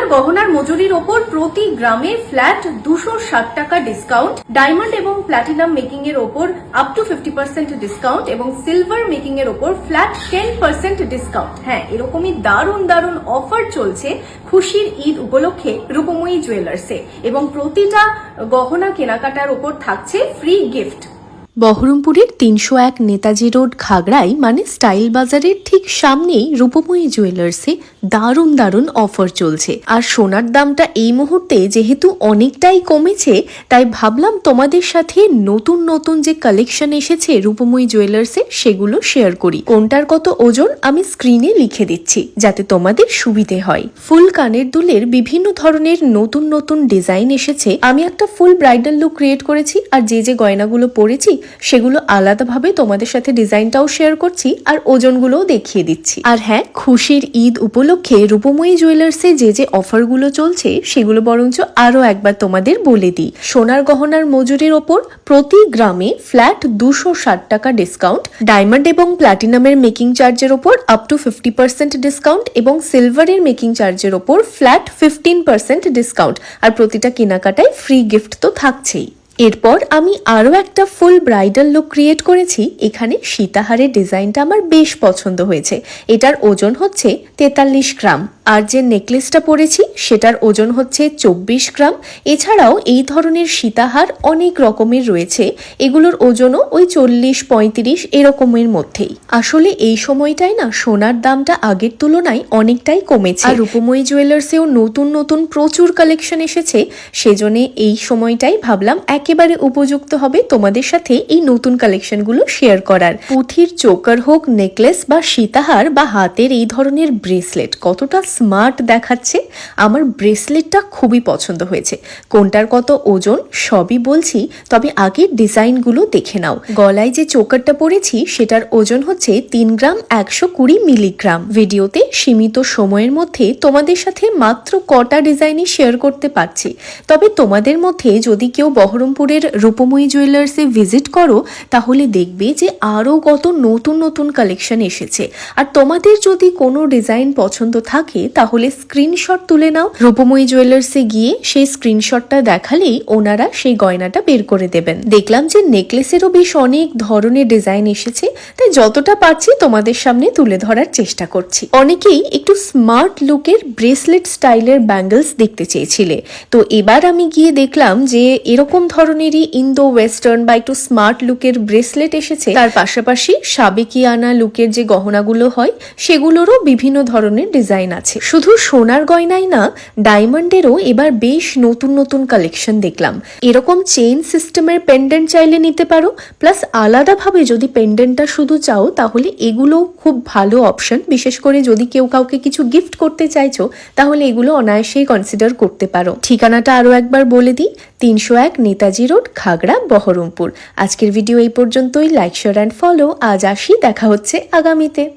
সোনার গহনার মজুরির ওপর প্রতি গ্রামে ফ্ল্যাট দুশো ষাট টাকা ডিসকাউন্ট ডায়মন্ড এবং প্ল্যাটিনাম মেকিং এর ওপর up to fifty percent discount এবং সিলভার মেকিং এর ওপর ফ্ল্যাট টেন পার্সেন্ট ডিসকাউন্ট হ্যাঁ এরকমই দারুণ দারুণ অফার চলছে খুশির ঈদ উপলক্ষে রূপময়ী জুয়েলার্সে এবং প্রতিটা গহনা কেনাকাটার ওপর থাকছে ফ্রি গিফট বহরমপুরের তিনশো এক নেতাজি রোড খাগড়াই মানে স্টাইল বাজারের ঠিক সামনেই রূপময়ী জুয়েলার্সে দারুণ দারুণ অফার চলছে। আর সোনার দামটা এই মুহূর্তে যেহেতু অনেকটাই কমেছে, তাই ভাবলাম তোমাদের সাথে নতুন নতুন যে কালেকশন এসেছে রূপময়ী জুয়েলার্সে, সেগুলো শেয়ার করি। কোনটার কত ওজন আমি স্ক্রিনে লিখে দিচ্ছি, যাতে তোমাদের সুবিধে হয়। ফুল কানের দুলের বিভিন্ন ধরনের নতুন নতুন ডিজাইন এসেছে। আমি একটা ফুল ব্রাইডাল লুক ক্রিয়েট করেছি, আর যে যে গয়নাগুলো পরেছি সেগুলো আলাদাভাবে তোমাদের সাথে ডিজাইনটাও শেয়ার করছি আর ওজনগুলোও দেখিয়ে দিচ্ছি। আর হ্যাঁ খুশির ঈদ উপলক্ষে রূপময়ী জুয়েলার্সে যে যে অফারগুলো চলছে, সেগুলো বরঞ্চ আরও একবার তোমাদের বলে দিই। সোনার গহনার মজুরির ওপর প্রতি গ্রামে ফ্ল্যাট দুশো ষাট টাকা ডিসকাউন্ট ডায়মন্ড এবং প্ল্যাটিনামের মেকিং চার্জের ওপর up to fifty percent discount এবং সিলভারের মেকিং চার্জের ওপর ফ্ল্যাট ফিফটিন পার্সেন্ট ডিসকাউন্ট আর প্রতিটা কেনাকাটায় ফ্রি গিফট তো থাকছেই। এরপর আমি আরও একটা ফুল ব্রাইডাল লুক ক্রিয়েট করেছি। এখানে সীতাহারের ডিজাইনটা আমার বেশ পছন্দ হয়েছে। এটার ওজন হচ্ছে তেতাল্লিশ গ্রাম। আর যে নেকলেসটা পরেছি, সেটার ওজন হচ্ছে চব্বিশ গ্রাম। এছাড়াও এই ধরনের সীতাহার অনেক রকমের রয়েছে। এগুলোর ওজনও ওই চল্লিশ, পঁয়ত্রিশ এরকমের মধ্যেই। আসলে এই সময়টায় না, সোনার দামটা আগের তুলনায় অনেকটাই কমেছে। আর রূপময়ী জুয়েলার্সেও নতুন নতুন প্রচুর কালেকশন এসেছে। সেজন্য এই সময়টাই ভাবলাম একেবারে উপযুক্ত হবে তোমাদের সাথে এই নতুন কালেকশনগুলো শেয়ার করার। পুঁথির চোকার হোক নেকলেস বা সীতাহার বা হাতের এই ধরনের ব্রেসলেট কতটা স্মার্ট দেখাচ্ছে, আমার ব্রেসলেটটা খুবই পছন্দ হয়েছে। কোনটার কত ওজন, সবই বলছি, তবে আগে ডিজাইনগুলো দেখে নাও। গলায় যে চোকারটা পরেছি, সেটার ওজন হচ্ছে তিন গ্রাম একশো কুড়ি মিলিগ্রাম। ভিডিওতে সীমিত সময়ের মধ্যে তোমাদের সাথে মাত্র কটা ডিজাইনই শেয়ার করতে পারছি। তবে তোমাদের মধ্যে যদি কেউ বহরমপুরের রূপময়ী জুয়েলার্সে ভিজিট করো, তাহলে দেখবে যে আরও কত নতুন নতুন কালেকশন এসেছে। আর তোমাদের যদি কোনো ডিজাইন পছন্দ থাকে, তাহলে স্ক্রিনশট তুলে নাও। রূপময়ী জুয়েলার্সে গিয়ে সেই স্ক্রিনশটটা দেখালেই ওনারা সেই গয়নাটা বের করে দেবেন। দেখলাম যে নেকলেসেরও বেশ অনেক ধরনের ডিজাইন এসেছে, তাই যতটা পারছি তোমাদের সামনে তুলে ধরার চেষ্টা করছি। অনেকেই একটু স্মার্ট লুকের ব্রেসলেট স্টাইলের ব্যাঙ্গলস দেখতে চেয়েছিলে। তো এবার আমি গিয়ে দেখলাম যে এরকম ধরনেরই ইন্দো ওয়েস্টার্ন বা একটু স্মার্ট লুকের ব্রেসলেট এসেছে, তার পাশাপাশি সাবেকিয়ানা লুকের যে গহনাগুলো হয়, সেগুলোরও বিভিন্ন ধরনের ডিজাইন আছে। শুধু সোনার গয়নাই না, ডায়মন্ডেরও এবার বেশ নতুন নতুন কালেকশন দেখলাম। এরকম চেইন সিস্টেমের পেন্ডেন্ট চাইলে নিতে পারো, প্লাস আলাদাভাবে যদি পেন্ডেন্টটা শুধু চাও, তাহলে এগুলো খুব ভালো অপশন। বিশেষ করে যদি কেউ কাউকে কিছু গিফট করতে চাইছো, তাহলে এগুলো অনায়াসেই কনসিডার করতে পারো। ঠিকানাটা আরও একবার বলে দিই তিনশো এক নেতাজি রোড, খাগড়া, বহরমপুর। আজকের ভিডিও এই পর্যন্তই। লাইক শেয়ার অ্যান্ড ফলো আজ আসি। দেখা হচ্ছে আগামীতে।